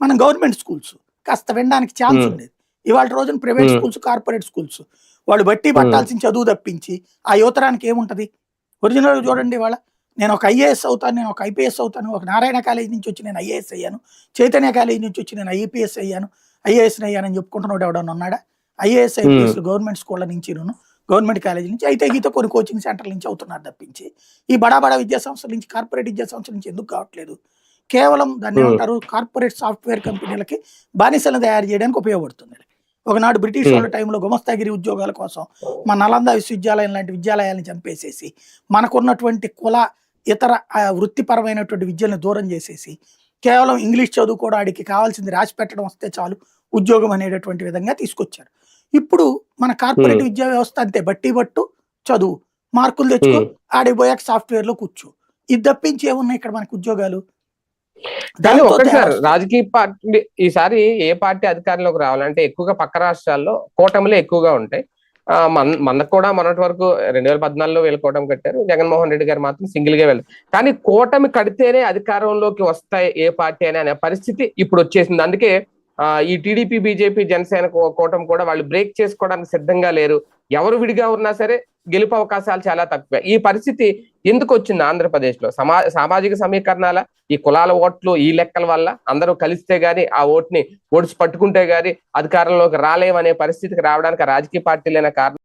మనం government schools. కాస్త వినడానికి ఛాన్స్. ఉండేది. ఇవాళ రోజున ప్రైవేట్. Schools corporate schools. వాళ్ళు బట్టి పట్టాల్సిన చదువు తప్పించి ఆ యువతరానికి ఏముంటది? ఒరిజినల్ చూడండి వాళ్ళ నేను ఒక ఐఏఎస్ అవుతాను నేను ఒక ఐపీఎస్ అవుతాను ఒక నారాయణ కాలేజ్ నుంచి వచ్చి నేను ఐఏఎస్ అయ్యాను చైతన్య కాలేజ్ నుంచి వచ్చి నేను ఐపీఎస్ అయ్యాను ఐఏఎస్ అయ్యానని చెప్పుకుంటున్నాడు ఎవడన్నా ఉన్నాడా? ఐఏఎస్ ఐపీఎస్ గవర్నమెంట్ స్కూళ్ళ నుంచి గవర్నమెంట్ కాలేజ్ నుంచి అయితే గీత కొన్ని కోచింగ్ సెంటర్ల నుంచి అవుతున్నారు తప్పించి. ఈ బడా బడా విద్యా సంస్థల నుంచి కార్పొరేట్ విద్యా సంస్థల నుంచి ఎందుకు కావట్లేదు? కేవలం దాన్ని. ఏమంటారు కార్పొరేట్ సాఫ్ట్వేర్ కంపెనీలకి బానిసలను తయారు చేయడానికి ఉపయోగపడుతుంది ఒకనాడు బ్రిటిష్ వాళ్ళ టైంలో గుమస్తాగిరి ఉద్యోగాల కోసం మన నలంద విశ్వవిద్యాలయం లాంటి విద్యాలయాలను చంపేసేసి మనకున్నటువంటి కుల ఇతర వృత్తిపరమైనటువంటి విద్యను దూరం చేసేసి కేవలం ఇంగ్లీష్ చదువు కూడా ఆడికి కావాల్సింది రాసి పెట్టడం వస్తే చాలు ఉద్యోగం అనేటటువంటి విధంగా తీసుకొచ్చారు ఇప్పుడు మన కార్పొరేట్. విద్యా వ్యవస్థ అంతే బట్టి బట్టు చదువు మార్కులు తెచ్చుకో Hmm. ఆడికి పోయాక సాఫ్ట్వేర్లో కూర్చో ఇది తప్పించి ఏమున్నాయి ఇక్కడ మనకు ఉద్యోగాలు కానీ ఒకటి సార్. రాజకీయ పార్టీ ఈసారి ఏ పార్టీ అధికారంలోకి రావాలంటే ఎక్కువగా పక్క రాష్ట్రాల్లో కూటమిలే ఎక్కువగా ఉంటాయి. మన మనకు కూడా మొన్నటి వరకు రెండు వేల పద్నాలుగులో వీళ్ళు కూటమి కట్టారు. జగన్మోహన్ రెడ్డి గారు మాత్రం సింగిల్గా వెళ్ళారు కానీ కూటమి కడితేనే అధికారంలోకి వస్తాయి ఏ పార్టీ అని అనే పరిస్థితి ఇప్పుడు వచ్చేసింది. అందుకే ఈ టీడీపీ బీజేపీ జనసేన కూటమి కూడా వాళ్ళు బ్రేక్ చేసుకోవడానికి సిద్ధంగా లేరు. ఎవరు విడిగా ఉన్నా సరే గెలుపు అవకాశాలు చాలా తక్కువ. ఈ పరిస్థితి ఎందుకు వచ్చింది ఆంధ్రప్రదేశ్లో సమా సామాజిక సమీకరణాల ఈ కులాల ఓట్లు ఈ లెక్కల వల్ల అందరూ కలిస్తే గాని ఆ ఓట్ని ఓడిచి పట్టుకుంటే గాని అధికారంలోకి రాలేమనే పరిస్థితికి రావడానికి రాజకీయ పార్టీలైన కారణం